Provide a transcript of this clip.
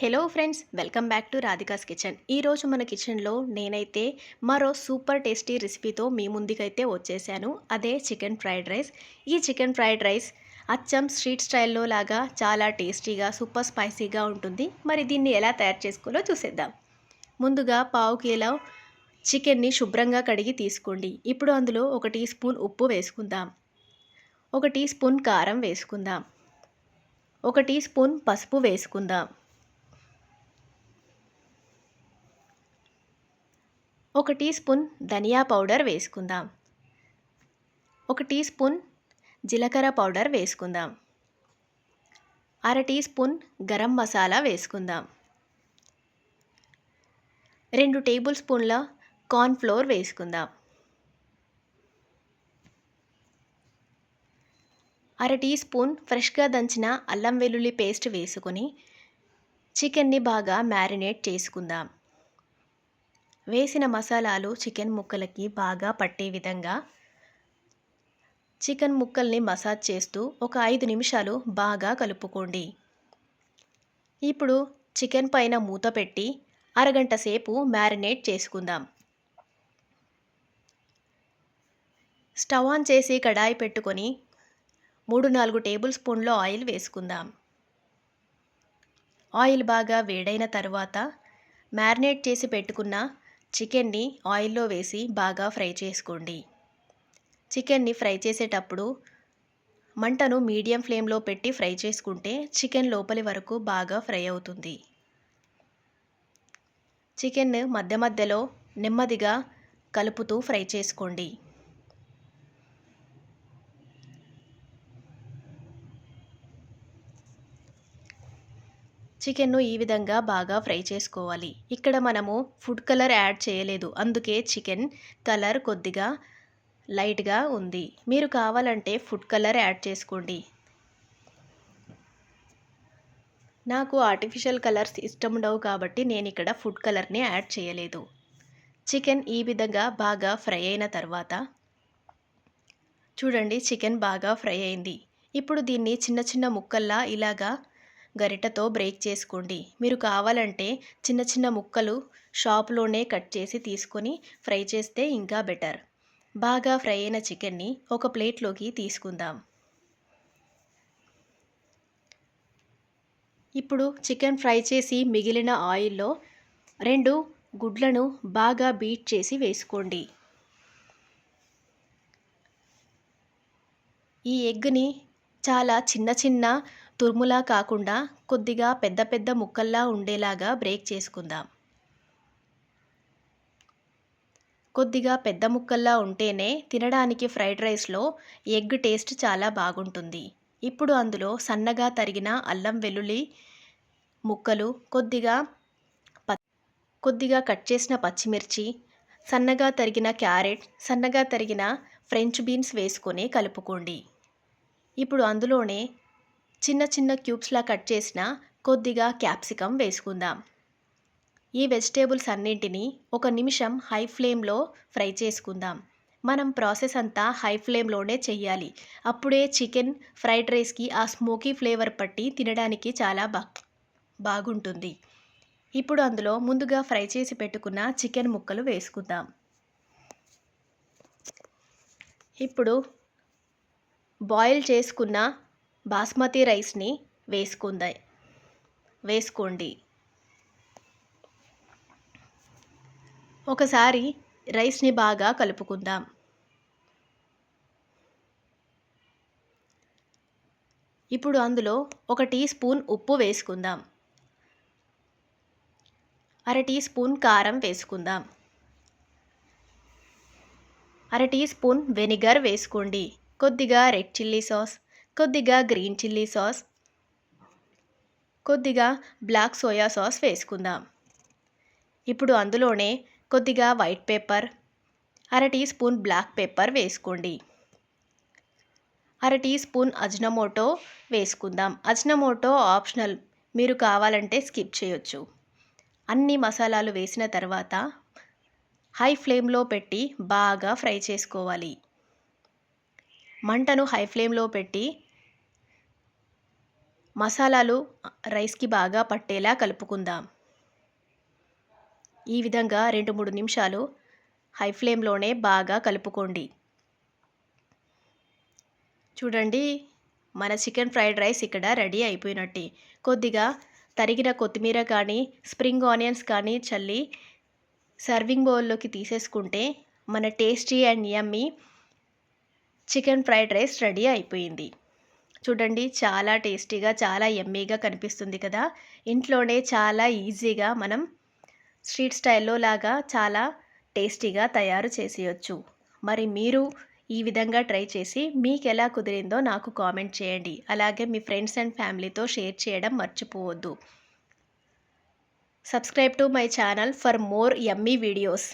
Hello friends welcome back to Radhika's kitchen ఈరోజు మన కిచెన్లో నేనైతే మరో సూపర్ టేస్టీ రెసిపీతో మీ ముందుకైతే వచ్చేసాను. అదే చికెన్ ఫ్రైడ్ రైస్ ఈ చికెన్ ఫ్రైడ్ రైస్ అచ్చం స్ట్రీట్ స్టైల్లో లాగా చాలా టేస్టీగా సూపర్ స్పైసీగా ఉంటుంది. మరి దీన్ని ఎలా తయారు చేసుకోవాలో చూసేద్దాం. ముందుగా పావు కిలో చికెన్ని శుభ్రంగా కడిగి తీసుకోండి. ఇప్పుడు అందులో ఒక టీ స్పూన్ ఉప్పు వేసుకుందాం. ఒక టీ స్పూన్ కారం వేసుకుందాం. ఒక టీ స్పూన్ పసుపు వేసుకుందాం. ఒక టీ స్పూన్ ధనియా పౌడర్ వేసుకుందాం. ఒక టీ స్పూన్ జీలకర్ర పౌడర్ వేసుకుందాం. అర టీ స్పూన్ గరం మసాలా వేసుకుందాం. రెండు టేబుల్ స్పూన్ల కార్న్ఫ్లోర్ వేసుకుందాం. అర టీ స్పూన్ ఫ్రెష్గా దంచిన అల్లం వెల్లుల్లి పేస్ట్ వేసుకొని చికెన్ని బాగా మ్యారినేట్ చేసుకుందాం. వేసిన మసాలాలు చికెన్ ముక్కలకి బాగా పట్టే విధంగా చికెన్ ముక్కల్ని మసాజ్ చేస్తూ ఒక ఐదు నిమిషాలు బాగా కలుపుకోండి. ఇప్పుడు చికెన్ పైన మూత పెట్టి అరగంట సేపు మ్యారినేట్ చేసుకుందాం. స్టవ్ ఆన్ చేసి కడాయి పెట్టుకొని మూడు నాలుగు టేబుల్ స్పూన్ల ఆయిల్ వేసుకుందాం. ఆయిల్ బాగా వేడైన తర్వాత మ్యారినేట్ చేసి పెట్టుకున్న చికెన్ని ఆయిల్లో వేసి బాగా ఫ్రై చేసుకోండి. చికెన్ని ఫ్రై చేసేటప్పుడు మంటను మీడియం ఫ్లేమ్లో పెట్టి ఫ్రై చేసుకుంటే చికెన్ లోపలి వరకు బాగా ఫ్రై అవుతుంది. చికెన్ మధ్య మధ్యలో నెమ్మదిగా కలుపుతూ ఫ్రై చేసుకోండి. చికెన్ను ఈ విధంగా బాగా ఫ్రై చేసుకోవాలి. ఇక్కడ మనము ఫుడ్ కలర్ యాడ్ చేయలేదు. అందుకే చికెన్ కలర్ కొద్దిగా లైట్గా ఉంది. మీరు కావాలంటే ఫుడ్ కలర్ యాడ్ చేసుకోండి. నాకు ఆర్టిఫిషియల్ కలర్స్ ఇష్టం ఉండవు కాబట్టి నేను ఇక్కడ ఫుడ్ కలర్ని యాడ్ చేయలేదు. చికెన్ ఈ విధంగా బాగా ఫ్రై అయిన తర్వాత చూడండి చికెన్ బాగా ఫ్రై అయింది. ఇప్పుడు దీన్ని చిన్న చిన్న ముక్కల్లా ఇలాగా గరిటతో బ్రేక్ చేసుకోండి. మీరు కావాలంటే చిన్న చిన్న ముక్కలు షాప్లోనే కట్ చేసి తీసుకొని ఫ్రై చేస్తే ఇంకా బెటర్. బాగా ఫ్రై అయిన చికెన్ని ఒక ప్లేట్లోకి తీసుకుందాం. ఇప్పుడు చికెన్ ఫ్రై చేసి మిగిలిన ఆయిల్లో రెండు గుడ్లను బాగా బీట్ చేసి వేసుకోండి. ఈ ఎగ్ని చాలా చిన్న చిన్న తురుములా కాకుండా కొద్దిగా పెద్ద పెద్ద ముక్కల్లా ఉండేలాగా బ్రేక్ చేసుకుందాం. కొద్దిగా పెద్ద ముక్కల్లా ఉంటేనే తినడానికి ఫ్రైడ్ రైస్లో ఎగ్ టేస్ట్ చాలా బాగుంటుంది. ఇప్పుడు అందులో సన్నగా తరిగిన అల్లం వెల్లుల్లి ముక్కలు కొద్దిగా కొద్దిగా కట్ చేసిన పచ్చిమిర్చి సన్నగా తరిగిన క్యారెట్ సన్నగా తరిగిన ఫ్రెంచ్ బీన్స్ వేసుకొని కలుపుకోండి. ఇప్పుడు అందులోనే చిన్న చిన్న క్యూబ్స్లా కట్ చేసిన కొద్దిగా క్యాప్సికమ్ వేసుకుందాం. ఈ వెజిటేబుల్స్ అన్నింటినీ ఒక నిమిషం హై ఫ్లేమ్లో ఫ్రై చేసుకుందాం. మనం ప్రాసెస్ అంతా హై ఫ్లేమ్లోనే చెయ్యాలి. అప్పుడే చికెన్ ఫ్రైడ్ రైస్కి ఆ స్మోకీ ఫ్లేవర్ పట్టి తినడానికి చాలా బా బాగుంటుంది. ఇప్పుడు అందులో ముందుగా ఫ్రై చేసి పెట్టుకున్న చికెన్ ముక్కలు వేసుకుందాం. ఇప్పుడు బాయిల్ చేసుకున్న బాస్మతి రైస్ని వేసుకుందా. వేసుకోండి. ఒకసారి రైస్ని బాగా కలుపుకుందాం. ఇప్పుడు అందులో ఒక టీ స్పూన్ ఉప్పు వేసుకుందాం. అర టీ స్పూన్ కారం వేసుకుందాం. అర టీ స్పూన్ వెనిగర్ వేసుకోండి. కొద్దిగా రెడ్ చిల్లీ సాస్ కొద్దిగా గ్రీన్ చిల్లీ సాస్ కొద్దిగా బ్లాక్ సోయా సాస్ వేసుకుందాం. ఇప్పుడు అందులోనే కొద్దిగా వైట్ పేపర్ అర టీ స్పూన్ బ్లాక్ పేపర్ వేసుకోండి. అర టీ స్పూన్ అజ్నమోటో వేసుకుందాం. Ajinomoto optional. మీరు కావాలంటే స్కిప్ చేయొచ్చు. అన్ని మసాలాలు వేసిన తర్వాత హై ఫ్లేమ్లో పెట్టి బాగా ఫ్రై చేసుకోవాలి. మంటను హై ఫ్లేమ్లో పెట్టి మసాలాలు రైస్కి బాగా పట్టేలా కలుపుకుందాం. ఈ విధంగా రెండు మూడు నిమిషాలు హై ఫ్లేమ్లోనే బాగా కలుపుకోండి. చూడండి మన చికెన్ ఫ్రైడ్ రైస్ ఇక్కడ రెడీ అయిపోయినట్టు. కొద్దిగా తరిగిన కొత్తిమీర కానీ స్ప్రింగ్ ఆనియన్స్ కానీ చల్లి సర్వింగ్ బౌల్లోకి తీసేసుకుంటే మన tasty and yummy chicken fried rice ready అయిపోయింది. చూడండి చాలా టేస్టీగా చాలా ఎమ్మీగా కనిపిస్తుంది కదా. ఇంట్లోనే చాలా ఈజీగా మనం స్ట్రీట్ స్టైల్లో లాగా చాలా టేస్టీగా తయారు చేసేయచ్చు. మరి మీరు ఈ విధంగా ట్రై చేసి మీకు ఎలా కుదిరిందో నాకు కామెంట్ చేయండి. అలాగే మీ ఫ్రెండ్స్ అండ్ ఫ్యామిలీతో షేర్ చేయడం మర్చిపోవద్దు. Subscribe to my channel for more yummy videos.